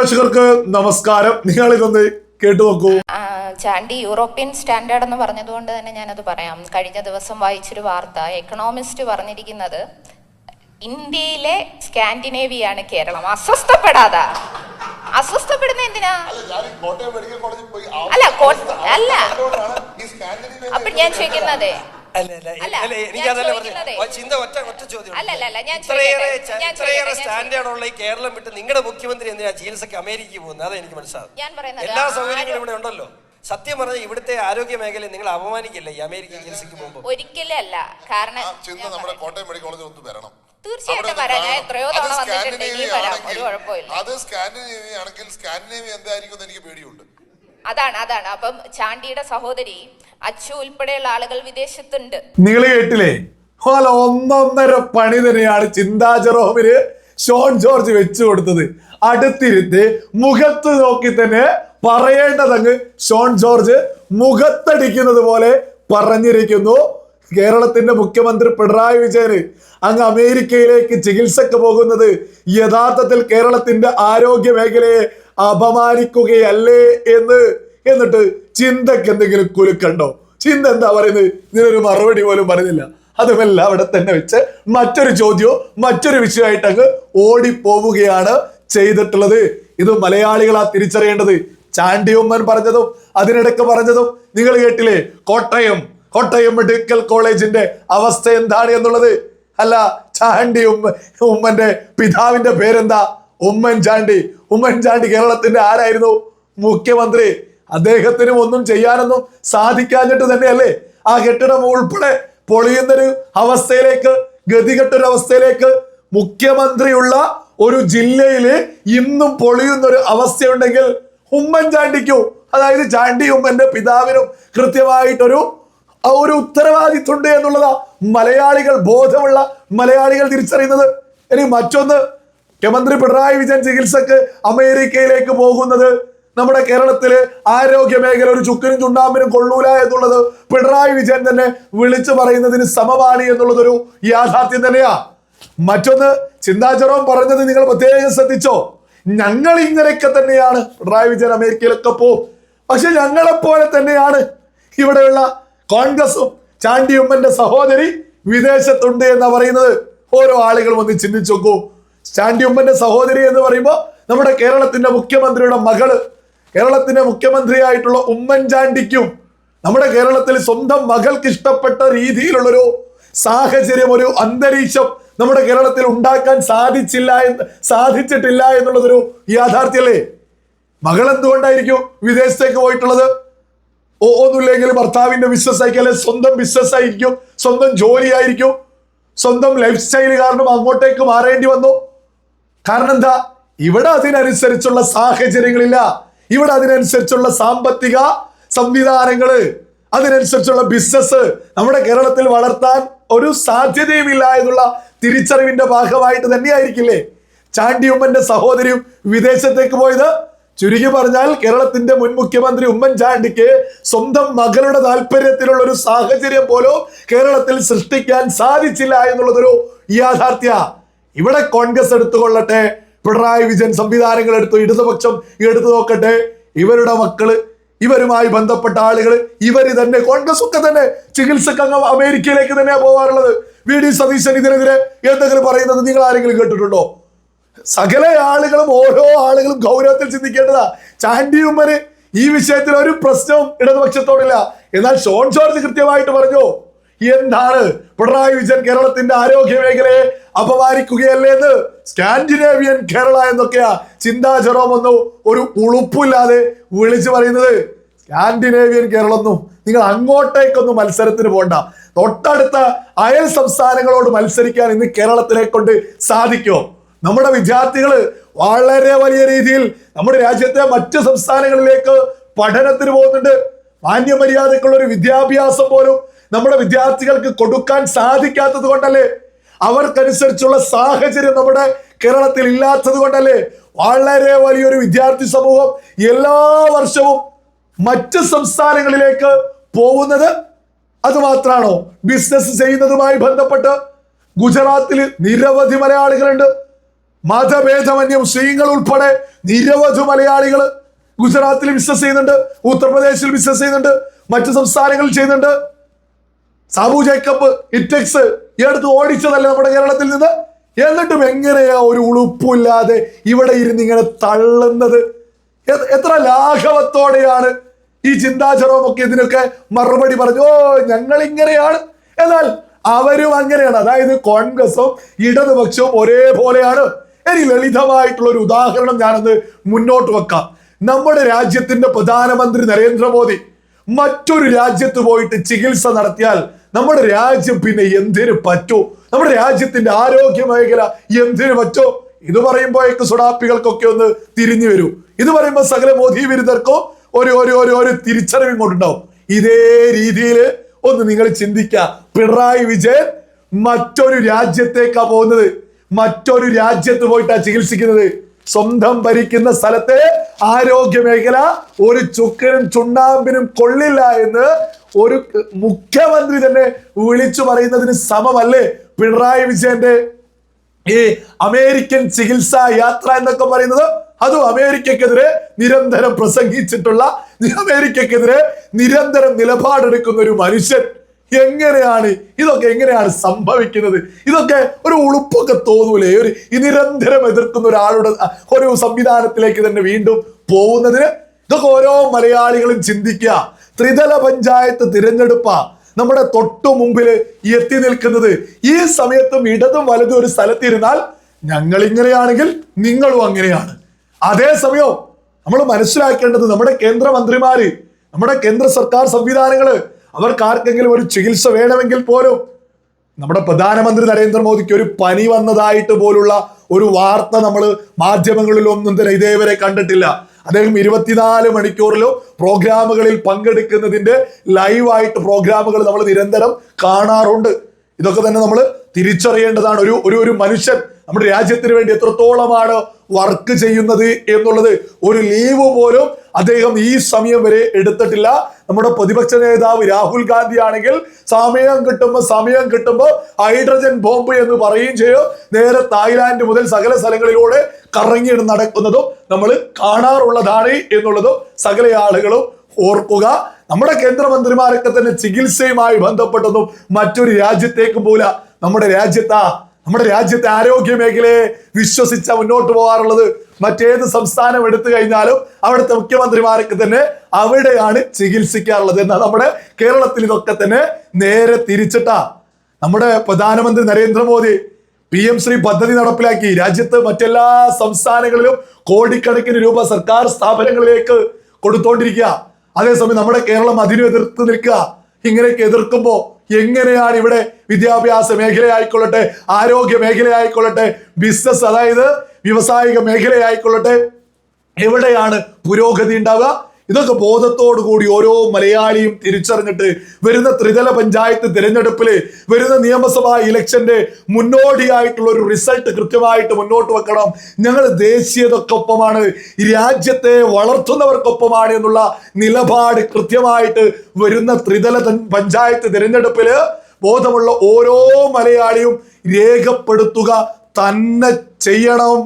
പ്രേക്ഷകർക്ക് നമസ്കാരം. നിങ്ങൾ ഇതൊന്ന് കേട്ടു നോക്കൂ. ചാണ്ടി യൂറോപ്യൻ സ്റ്റാൻഡേർഡ് എന്ന് പറഞ്ഞതുകൊണ്ട് തന്നെ ഞാനത് പറയാം. കഴിഞ്ഞ ദിവസം വായിച്ചൊരു വാർത്ത എക്കണോമിസ്റ്റ് പറഞ്ഞിരിക്കുന്നത് ഇന്ത്യയിലെ സ്കാൻഡിനേവിയാണ് കേരളം. അസ്വസ്ഥപ്പെടാതാ. അസ്വസ്ഥപ്പെടുന്ന എന്തിനാ? ഞാൻ ഈ കോട്ടയം മെഡിക്കൽ കോളേജിൽ പോയി ആ അല്ല, അല്ല. അപ്പൊ ഞാൻ ചോദിക്കുന്നത് അല്ല അല്ല അല്ല, അല്ല ഞാൻ എനിക്കതല്ല ചോദിക്കുന്നതേ. ചിന്ത ഒറ്റ ഒറ്റ ചോദ്യം അല്ല, അല്ല, അല്ല, ഞാൻ ഇത്രയേറെ ചോദിക്കട്ടെ, ച- ഞാൻ ഇത്രയേറെ ചോദിക്കട്ടെ, ഞാൻ സ്റ്റാൻഡേർഡ് ഉള്ള ഈ കേരളം വിട്ട് നിങ്ങളുടെ മുഖ്യമന്ത്രി എന്തിനാ ചികിത്സക്ക് അമേരിക്കയിൽ പോകുന്നത്? അതാ എനിക്ക് മനസ്സിലാവും ഞാൻ പറയുന്നത് എല്ലാ സൗകര്യങ്ങളും ഇവിടെ ഉണ്ടല്ലോ. സത്യം പറഞ്ഞാൽ ഇവിടുത്തെ ആരോഗ്യ മേഖലയെ നിങ്ങൾ അപമാനിക്കില്ല ഈ അമേരിക്ക ചികിത്സയ്ക്ക് പോകുമ്പോൾ ഒരിക്കലും അല്ല. കാരണം ചിന്ത നമ്മുടെ പറയാം. കോട്ടയം മെഡിക്കൽ കോളേജിൽ ഒന്ന് വരണം. തീർച്ചയായിട്ടും. അത് സ്കാൻഡിനേവിയ ആണെങ്കിൽ സ്കാൻഡിനേവിയ എന്തായിരിക്കും എന്ന് എനിക്ക് പേടിയുണ്ട്. അതാണ് അതാണ്. അപ്പം ചാണ്ടിയുടെ സഹോദരി അച്ചു ഉൾപ്പെടെയുള്ള ആളുകൾ വിദേശത്തുണ്ട്. നിങ്ങൾ കേട്ടില്ലേ ഒന്നൊന്നര പണി തന്നെയാണ് ചിന്താ ഷോൺ ജോർജ് വെച്ചു കൊടുത്തത്. അടുത്തിരുത്ത് മുഖത്ത് നോക്കി തന്നെ പറയേണ്ടതങ്ങ് ഷോൺ ജോർജ് മുഖത്തടിക്കുന്നത് പോലെ പറഞ്ഞിരിക്കുന്നു. കേരളത്തിന്റെ മുഖ്യമന്ത്രി പിണറായി വിജയന് അങ്ങ് അമേരിക്കയിലേക്ക് ചികിത്സക്ക് പോകുന്നത് യഥാർത്ഥത്തിൽ കേരളത്തിന്റെ ആരോഗ്യ മേഖലയെ അപമാനിക്കുകയല്ലേ എന്ന് എന്നിട്ട് ചിന്തക്ക് എന്തെങ്കിലും കുലുക്കണ്ടോ? ചിന്ത എന്താ പറയുന്നത്? ഇതിനൊരു മറുപടി പോലും പറയുന്നില്ല. അതുമെല്ലാം അവിടെ തന്നെ വെച്ച് മറ്റൊരു ചോദ്യവും മറ്റൊരു വിഷയമായിട്ട് അങ്ങ് ഓടിപ്പോവുകയാണ് ചെയ്തിട്ടുള്ളത്. ഇത് മലയാളികളാ തിരിച്ചറിയേണ്ടത്. ചാണ്ടിയമ്മൻ പറഞ്ഞതും അതിനിടയ്ക്ക് പറഞ്ഞതും നിങ്ങൾ കേട്ടില്ലേ? കോട്ടയം കോട്ടയം മെഡിക്കൽ കോളേജിന്റെ അവസ്ഥ എന്താണ് എന്നുള്ളത്? അല്ല ചാണ്ടി ഉമ്മ ഉമ്മന്റെ പിതാവിന്റെ പേരെന്താ? ഉമ്മൻചാണ്ടി ഉമ്മൻചാണ്ടി കേരളത്തിന്റെ ആരായിരുന്നു? മുഖ്യമന്ത്രി. അദ്ദേഹത്തിനും ഒന്നും ചെയ്യാനൊന്നും സാധിക്കാഞ്ഞിട്ട് തന്നെയല്ലേ ആ കെട്ടിടം ഉൾപ്പെടെ പൊളിയുന്നൊരു അവസ്ഥയിലേക്ക് ഗതികെട്ടൊരു അവസ്ഥയിലേക്ക് മുഖ്യമന്ത്രിയുള്ള ഒരു ജില്ലയിൽ ഇന്നും പൊളിയുന്നൊരു അവസ്ഥയുണ്ടെങ്കിൽ ഉമ്മൻചാണ്ടിക്കോ അതായത് ചാണ്ടി ഉമ്മന്റെ പിതാവിനും കൃത്യമായിട്ടൊരു ഒരു ഉത്തരവാദിത്വമുണ്ട് എന്നുള്ളതാ മലയാളികൾ ബോധമുള്ള മലയാളികൾ തിരിച്ചറിയുന്നത്. ഇനി മറ്റൊന്ന് മുഖ്യമന്ത്രി പിണറായി വിജയൻ ചികിത്സക്ക് അമേരിക്കയിലേക്ക് പോകുന്നത് നമ്മുടെ കേരളത്തിലെ ആരോഗ്യ മേഖല ഒരു ചുക്കിനും ചുണ്ടാമ്പിനും കൊള്ളൂല എന്നുള്ളത് പിണറായി വിജയൻ തന്നെ വിളിച്ചു പറയുന്നതിന് സമമാണ് എന്നുള്ളതൊരു യാഥാർത്ഥ്യം തന്നെയാ. മറ്റൊന്ന് ചിന്താചരവും പറഞ്ഞത് നിങ്ങൾ പ്രത്യേകം ശ്രദ്ധിച്ചോ. ഞങ്ങൾ ഇങ്ങനെയൊക്കെ തന്നെയാണ് പിണറായി വിജയൻ അമേരിക്കയിലൊക്കെ പോകും. പക്ഷെ ഞങ്ങളെപ്പോലെ തന്നെയാണ് ഇവിടെയുള്ള കോൺഗ്രസും ചാണ്ടിയമ്മന്റെ സഹോദരി വിദേശത്തുണ്ട് എന്ന് പറയുന്നത്. ഓരോ ആളുകളും ഒന്ന് ചിന്തിച്ചു നോക്കൂ. ചാണ്ടിയുമ്മന്റെ സഹോദരി എന്ന് പറയുമ്പോൾ നമ്മുടെ കേരളത്തിന്റെ മുഖ്യമന്ത്രിയുടെ മകൾ കേരളത്തിന്റെ മുഖ്യമന്ത്രിയായിട്ടുള്ള ഉമ്മൻചാണ്ടിക്കും നമ്മുടെ കേരളത്തിൽ സ്വന്തം മകൾക്ക് ഇഷ്ടപ്പെട്ട രീതിയിലുള്ളൊരു സാഹചര്യം ഒരു അന്തരീക്ഷം നമ്മുടെ കേരളത്തിൽ ഉണ്ടാക്കാൻ സാധിച്ചില്ല എന്ന് സാധിച്ചിട്ടില്ല എന്നുള്ളതൊരു യാഥാർത്ഥ്യല്ലേ മകൾ എന്തുകൊണ്ടായിരിക്കും വിദേശത്തേക്ക് പോയിട്ടുള്ളത്? ഓ ഒന്നുമില്ലെങ്കിൽ ഭർത്താവിന്റെ ബിസിനസ് ആയിരിക്കും അല്ലെങ്കിൽ സ്വന്തം ബിസിനസ് ആയിരിക്കും സ്വന്തം ജോലിയായിരിക്കും സ്വന്തം ലൈഫ് സ്റ്റൈൽ കാരണം അങ്ങോട്ടേക്ക് മാറേണ്ടി വന്നു. കാരണം എന്താ? ഇവിടെ അതിനനുസരിച്ചുള്ള സാഹചര്യങ്ങളില്ല. ഇവിടെ അതിനനുസരിച്ചുള്ള സാമ്പത്തിക സംവിധാനങ്ങൾ അതിനനുസരിച്ചുള്ള ബിസിനസ് നമ്മുടെ കേരളത്തിൽ വളർത്താൻ ഒരു സാധ്യതയുമില്ല എന്നുള്ള തിരിച്ചറിവിന്റെ ഭാഗമായിട്ട് തന്നെയായിരിക്കില്ലേ? ചാണ്ടിയുമ്മന്റെ സഹോദരിയും വിദേശത്തേക്ക് പോയത്. ചുരുക്കി പറഞ്ഞാൽ കേരളത്തിന്റെ മുൻ മുഖ്യമന്ത്രി ഉമ്മൻചാണ്ടിക്ക് സ്വന്തം മകളുടെ താല്പര്യത്തിലുള്ള ഒരു സാഹചര്യം പോലും കേരളത്തിൽ സൃഷ്ടിക്കാൻ സാധിച്ചില്ല എന്നുള്ളതൊരു യാഥാർത്ഥ്യ. ഇവിടെ കോൺഗ്രസ് എടുത്തുകൊള്ളട്ടെ പിണറായി വിജയൻ സംവിധാനങ്ങൾ എടുത്തു ഇടതുപക്ഷം എടുത്തു നോക്കട്ടെ. ഇവരുടെ മക്കൾ ഇവരുമായി ബന്ധപ്പെട്ട ആളുകൾ ഇവർ തന്നെ കോൺഗ്രസ് ഒക്കെ തന്നെ ചികിത്സക്ക് അങ്ങ് അമേരിക്കയിലേക്ക് തന്നെയാണ് പോകാറുള്ളത് വി ഡി സതീശൻ ഇതിനെതിരെ എന്തെങ്കിലും പറയുന്നത് നിങ്ങൾ ആരെങ്കിലും കേട്ടിട്ടുണ്ടോ? സകല ആളുകളും ഓരോ ആളുകളും ഗൗരവത്തിൽ ചിന്തിക്കേണ്ടതാ. ചാണ്ടി ഈ വിഷയത്തിൽ ഒരു പ്രശ്നവും ഇടതുപക്ഷത്തോടില്ല. എന്നാൽ ഷോൺ ജോർജ് കൃത്യമായിട്ട് പറഞ്ഞു? എന്താണ് പിണറായി വിജയൻ കേരളത്തിന്റെ ആരോഗ്യ മേഖലയെ അപമാനിക്കുകയല്ലേ എന്ന് സ്കാൻഡിനേവിയൻ കേരള എന്നൊക്കെയാ ചിന്താ ജെറോം ഒന്നും ഒരു ഉളുപ്പില്ലാതെ വിളിച്ചു പറയുന്നത്. സ്കാൻഡിനേവിയൻ കേരളം ഒന്നും നിങ്ങൾ അങ്ങോട്ടേക്കൊന്നും മത്സരത്തിന് പോണ്ട. തൊട്ടടുത്ത അയൽ സംസ്ഥാനങ്ങളോട് മത്സരിക്കാൻ ഇന്ന് കേരളത്തിനെ കൊണ്ട് സാധിക്കുമോ നമ്മുടെ വിദ്യാർത്ഥികൾ വളരെ വലിയ രീതിയിൽ നമ്മുടെ രാജ്യത്തെ മറ്റ് സംസ്ഥാനങ്ങളിലേക്ക് പഠനത്തിന് പോകുന്നുണ്ട്. മാന്യമര്യാദക്കുള്ള ഒരു വിദ്യാഭ്യാസം പോലും നമ്മുടെ വിദ്യാർത്ഥികൾക്ക് കൊടുക്കാൻ സാധിക്കാത്തത് കൊണ്ടല്ലേ? അവർക്കനുസരിച്ചുള്ള സാഹചര്യം നമ്മുടെ കേരളത്തിൽ ഇല്ലാത്തത് കൊണ്ടല്ലേ? വളരെ വലിയൊരു വിദ്യാർത്ഥി സമൂഹം എല്ലാ വർഷവും മറ്റ് സംസ്ഥാനങ്ങളിലേക്ക് പോകുന്നത് അത് മാത്രാണോ ബിസിനസ് ചെയ്യുന്നതുമായി ബന്ധപ്പെട്ട് ഗുജറാത്തിൽ നിരവധി മലയാളികളുണ്ട്. മതഭേദമന്യ മുസ്ലിങ്ങൾ ഉൾപ്പെടെ നിരവധി മലയാളികൾ ഗുജറാത്തിൽ ബിസിനസ് ചെയ്യുന്നുണ്ട് ഉത്തർപ്രദേശിൽ ബിസിനസ് ചെയ്യുന്നുണ്ട് മറ്റ് സംസ്ഥാനങ്ങളിൽ ചെയ്യുന്നുണ്ട്. സാബു ജേക്കബ് ഇറ്റക്സ് ഈ അടുത്ത് ഓടിച്ചതല്ലേ നമ്മുടെ കേരളത്തിൽ നിന്ന്? എന്നിട്ടും എങ്ങനെയാ ഒരു ഉളുപ്പില്ലാതെ ഇവിടെ ഇരുന്ന് ഇങ്ങനെ തള്ളുന്നത്? എത്ര ലാഘവത്തോടെയാണ് ഈ ചിന്താചരവുമൊക്കെ ഇതിനൊക്കെ മറുപടി പറഞ്ഞു. ഓ ഞങ്ങൾ ഇങ്ങനെയാണ് എന്നാൽ അവരും അങ്ങനെയാണ്. അതായത് കോൺഗ്രസും ഇടതുപക്ഷവും ഒരേപോലെയാണ്. ഇനി ലളിതമായിട്ടുള്ള ഒരു ഉദാഹരണം ഞാനത് മുന്നോട്ട് വെക്കാം. നമ്മുടെ രാജ്യത്തിന്റെ പ്രധാനമന്ത്രി നരേന്ദ്രമോദി മറ്റൊരു രാജ്യത്ത് പോയിട്ട് ചികിത്സ നടത്തിയാൽ നമ്മുടെ രാജ്യം പിന്നെ എന്തിനു പറ്റോ? നമ്മുടെ രാജ്യത്തിന്റെ ആരോഗ്യ മേഖല എന്തിനു പറ്റോ? ഇത് പറയുമ്പോഴേക്ക് സുഡാപ്പികൾക്കൊക്കെ ഒന്ന് തിരിഞ്ഞു വരൂ. ഇത് പറയുമ്പോൾ സകല മോദി വിരുദ്ധർക്കോ ഒരു ഒരു ഒരു ഒരു തിരിച്ചറിവ് ഇങ്ങോട്ടുണ്ടാവും. ഇതേ രീതിയിൽ ഒന്ന് നിങ്ങൾ ചിന്തിക്കുക. പിണറായി വിജയൻ മറ്റൊരു രാജ്യത്തേക്കാ പോകുന്നത്. മറ്റൊരു രാജ്യത്ത് പോയിട്ടാ ചികിത്സിക്കുന്നത്. സ്വന്തം ഭരിക്കുന്ന സ്ഥലത്തെ ആരോഗ്യ മേഖല ഒരു ചുക്കനും ചുണ്ണാമ്പിനും കൊള്ളില്ല എന്ന് ഒരു മുഖ്യമന്ത്രി തന്നെ വിളിച്ചു പറയുന്നതിന് സമമല്ലേ? പിണറായി വിജയന്റെ ഈ അമേരിക്കൻ ചികിത്സാ യാത്ര എന്നൊക്കെ പറയുന്നത് അതും അമേരിക്കക്കെതിരെ നിരന്തരം പ്രസംഗിച്ചിട്ടുള്ള അമേരിക്കക്കെതിരെ നിരന്തരം നിലപാടെടുക്കുന്ന ഒരു മനുഷ്യൻ എങ്ങനെയാണ്? ഇതൊക്കെ എങ്ങനെയാണ് സംഭവിക്കുന്നത്? ഇതൊക്കെ ഒരു ഉളുപ്പൊക്കെ തോന്നൂലേ? ഒരു നിരന്തരം എതിർക്കുന്ന ഒരാളുടെ ഒരു സംവിധാനത്തിലേക്ക് തന്നെ വീണ്ടും പോകുന്നതിന് ഇതൊക്കെ ഓരോ മലയാളികളും ചിന്തിക്കുക. ത്രിതല പഞ്ചായത്ത് തിരഞ്ഞെടുപ്പാ നമ്മുടെ തൊട്ടു മുമ്പിൽ എത്തി നിൽക്കുന്നത്. ഈ സമയത്തും ഇടതും വലതും ഒരു സ്ഥലത്തിരുന്നാൽ ഞങ്ങൾ ഇങ്ങനെയാണെങ്കിൽ നിങ്ങളും അങ്ങനെയാണ്. അതേസമയം നമ്മൾ മനസ്സിലാക്കേണ്ടത് നമ്മുടെ കേന്ദ്രമന്ത്രിമാര് നമ്മുടെ കേന്ദ്ര സർക്കാർ സംവിധാനങ്ങൾ അവർക്ക് ആർക്കെങ്കിലും ഒരു ചികിത്സ വേണമെങ്കിൽ പോലും നമ്മുടെ പ്രധാനമന്ത്രി നരേന്ദ്രമോദിക്ക് ഒരു പനി വന്നതായിട്ട് പോലുള്ള ഒരു വാർത്ത നമ്മൾ മാധ്യമങ്ങളിൽ ഒന്നും തന്നെ ഇതേവരെ കണ്ടിട്ടില്ല. അദ്ദേഹം ഇരുപത്തിനാല് മണിക്കൂറിലും പ്രോഗ്രാമുകളിൽ പങ്കെടുക്കുന്നതിന്റെ ലൈവായിട്ട് പ്രോഗ്രാമുകൾ നമ്മൾ നിരന്തരം കാണാറുണ്ട്. ഇതൊക്കെ തന്നെ നമ്മൾ തിരിച്ചറിയേണ്ടതാണ്. ഒരു ഒരു ഒരു മനുഷ്യൻ നമ്മുടെ രാജ്യത്തിന് വേണ്ടി എത്രത്തോളമാണ് വർക്ക് ചെയ്യുന്നത് എന്നുള്ളത് ഒരു ലീവ് പോലും അദ്ദേഹം ഈ സമയം വരെ എടുത്തിട്ടില്ല. നമ്മുടെ പ്രതിപക്ഷ നേതാവ് രാഹുൽ ഗാന്ധി ആണെങ്കിൽ സമയം കിട്ടുമ്പോൾ സമയം കിട്ടുമ്പോൾ ഹൈഡ്രജൻ ബോംബ് എന്ന് പറയുകയും ചെയ്യും. നേരെ തായ്ലാന്റ് മുതൽ സകല സ്ഥലങ്ങളിലൂടെ കറങ്ങി നടക്കുന്നതും നമ്മൾ കാണാറുള്ളതാണ് എന്നുള്ളതും സകല ആളുകളും ഓർക്കുക. നമ്മുടെ കേന്ദ്രമന്ത്രിമാരൊക്കെ തന്നെ ചികിത്സയുമായി ബന്ധപ്പെട്ടതും മറ്റൊരു രാജ്യത്തേക്ക് പോല നമ്മുടെ രാജ്യത്താ നമ്മുടെ രാജ്യത്തെ ആരോഗ്യ മേഖലയെ വിശ്വസിച്ച മുന്നോട്ട് പോകാറുള്ളത്. മറ്റേത് സംസ്ഥാനം എടുത്തു കഴിഞ്ഞാലും അവിടുത്തെ മുഖ്യമന്ത്രിമാർക്ക് തന്നെ അവിടെയാണ് ചികിത്സിക്കാറുള്ളത് എന്നാൽ നമ്മുടെ കേരളത്തിൽ ഇതൊക്കെ തന്നെ നേരെ തിരിച്ചിട്ടാ. നമ്മുടെ പ്രധാനമന്ത്രി നരേന്ദ്രമോദി പി എം ശ്രീ പദ്ധതി നടപ്പിലാക്കി. രാജ്യത്ത് മറ്റെല്ലാ സംസ്ഥാനങ്ങളിലും കോടിക്കണക്കിന് രൂപ സർക്കാർ സ്ഥാപനങ്ങളിലേക്ക് കൊടുത്തോണ്ടിരിക്കുക. അതേസമയം നമ്മുടെ കേരളം അതിനെ എതിർത്ത് നിൽക്കുക. ഇങ്ങനെയൊക്കെ എതിർക്കുമ്പോ എങ്ങനെയാണ് ഇവിടെ വിദ്യാഭ്യാസ മേഖലയായിക്കൊള്ളട്ടെ ആരോഗ്യ മേഖലയായിക്കൊള്ളട്ടെ ബിസിനസ് അതായത് വ്യവസായിക മേഖലയായിക്കൊള്ളട്ടെ എവിടെയാണ് പുരോഗതി ഉണ്ടാവുക? ഇതൊക്കെ ബോധത്തോടു കൂടി ഓരോ മലയാളിയും തിരിച്ചറിഞ്ഞിട്ട് വരുന്ന ത്രിതല പഞ്ചായത്ത് തിരഞ്ഞെടുപ്പിൽ വരുന്ന നിയമസഭാ ഇലക്ഷന്റെ മുന്നോടിയായിട്ടുള്ള ഒരു റിസൾട്ട് കൃത്യമായിട്ട് മുന്നോട്ട് വെക്കണം. ഞങ്ങൾ ദേശീയതക്കൊപ്പമാണ് രാജ്യത്തെ വളർത്തുന്നവർക്കൊപ്പമാണ് എന്നുള്ള നിലപാട് കൃത്യമായിട്ട് വരുന്ന ത്രിതല പഞ്ചായത്ത് തിരഞ്ഞെടുപ്പിൽ ബോധമുള്ള ഓരോ മലയാളിയും രേഖപ്പെടുത്തുക തന്നെ ചെയ്യണം.